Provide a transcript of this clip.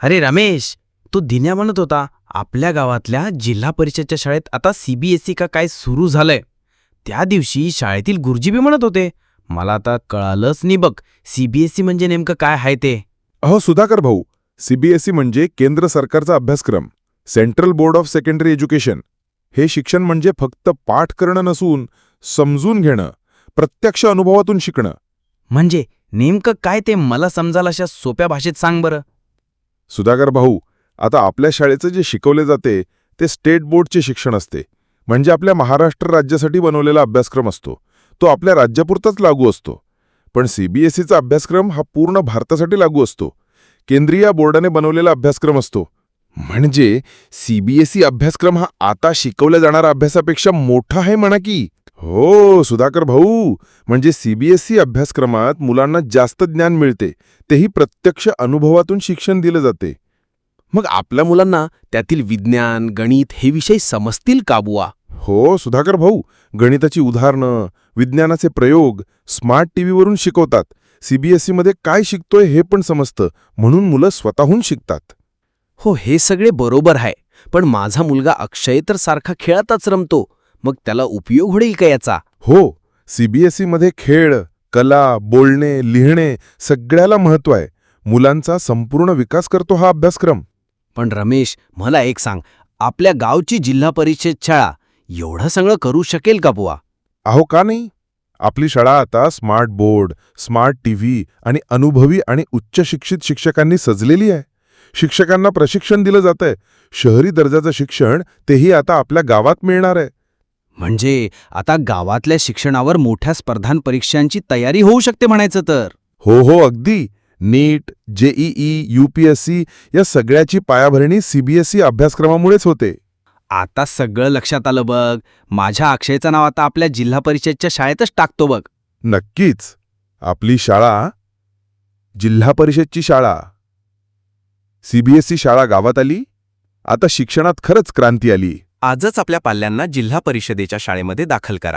अरे रमेश तो दिन्या म्हणत होता आपल्या गावातल्या जिल्हा परिषदच्या शाळेत आता सीबीएसई का काय सुरू झालंय. त्या दिवशी शाळेतील गुरुजी बी म्हणत होते मला आता कळालंच नाही बघ सीबीएसई म्हणजे नेमकं काय आहे ते? अहो सुधाकर भाऊ सीबीएसई म्हणजे केंद्र सरकारचा अभ्यासक्रम central board of secondary education. हे शिक्षण म्हणजे फक्त पाठ करणं नसून समजून घेणं प्रत्यक्ष अनुभवातून शिकणं. म्हणजे नेमकं काय ते मला समजाल अशा सोप्या भाषेत सांग बरं. सुधाकर भाऊ आता आपल्या शाळेचं जे शिकवले जाते ते स्टेट बोर्डचे शिक्षण असते. म्हणजे आपल्या महाराष्ट्र राज्यासाठी बनवलेला अभ्यासक्रम असतो. तो आपल्या राज्यापुरताच लागू असतो. पण सीबीएसईचा अभ्यासक्रम हा पूर्ण भारतासाठी लागू असतो. केंद्रीय बोर्डाने बनवलेला अभ्यासक्रम असतो. म्हणजे सीबीएसई अभ्यासक्रम हा आता शिकवल्या जाणाऱ्या अभ्यासापेक्षा मोठा आहे म्हणा की हो सुधाकर भाऊ. म्हणजे सीबीएसई अभ्यासक्रमात मुलांना जास्त ज्ञान मिळते. तेही प्रत्यक्ष अनुभवातून शिक्षण दिलं जाते. मग आपल्या मुलांना त्यातील विज्ञान गणित हे विषय समजतील का बुवा? हो सुधाकर भाऊ. गणिताची उदाहरणं विज्ञानाचे प्रयोग स्मार्ट टीव्हीवरून शिकवतात. सीबीएसईमध्ये काय शिकतोय हे पण समजतं. म्हणून मुलं स्वतःहून शिकतात. हो हे सगळे बरोबर आहे. पण माझा मुलगा अक्षय तर सारखा खेळातच रमतो. मग त्याला उपयोग होईल का याचा? हो सीबीएसईमध्ये खेळ कला बोलणे लिहिणे सगळ्याला महत्त्व आहे. मुलांचा संपूर्ण विकास करतो हा अभ्यासक्रम. पण रमेश मला एक सांग. आपल्या गावची जिल्हा परिषद शाळा एवढं सगळं करू शकेल का बुवा? अहो का नाही? आपली शाळा आता स्मार्ट बोर्ड स्मार्ट टीव्ही आणि अनुभवी आणि उच्च शिक्षित शिक्षकांनी सजलेली आहे. शिक्षकांना प्रशिक्षण दिलं जातंय. शहरी दर्जाचं शिक्षण तेही आता आपल्या गावात मिळणार आहे. म्हणजे आता गावातल्या शिक्षणावर मोठ्या स्पर्धां परीक्षांची तयारी होऊ शकते म्हणायचं तर. हो हो अगदी. नीट जेईई यूपीएससी या सगळ्याची पायाभरणी सीबीएसई अभ्यासक्रमामुळेच होते. आता सगळं लक्षात आलं बघ. माझ्या अक्षयचं नाव आता आपल्या जिल्हा परिषदच्या शाळेतच टाकतो बघ. नक्कीच. आपली शाळा जिल्हा परिषदची शाळा. सीबीएसई शाळा गावात आली. आता शिक्षणात खरंच क्रांती आली. आजच आपल्या पाल्यांना जिल्हा परिषदेच्या शाळेमध्ये दाखल करा.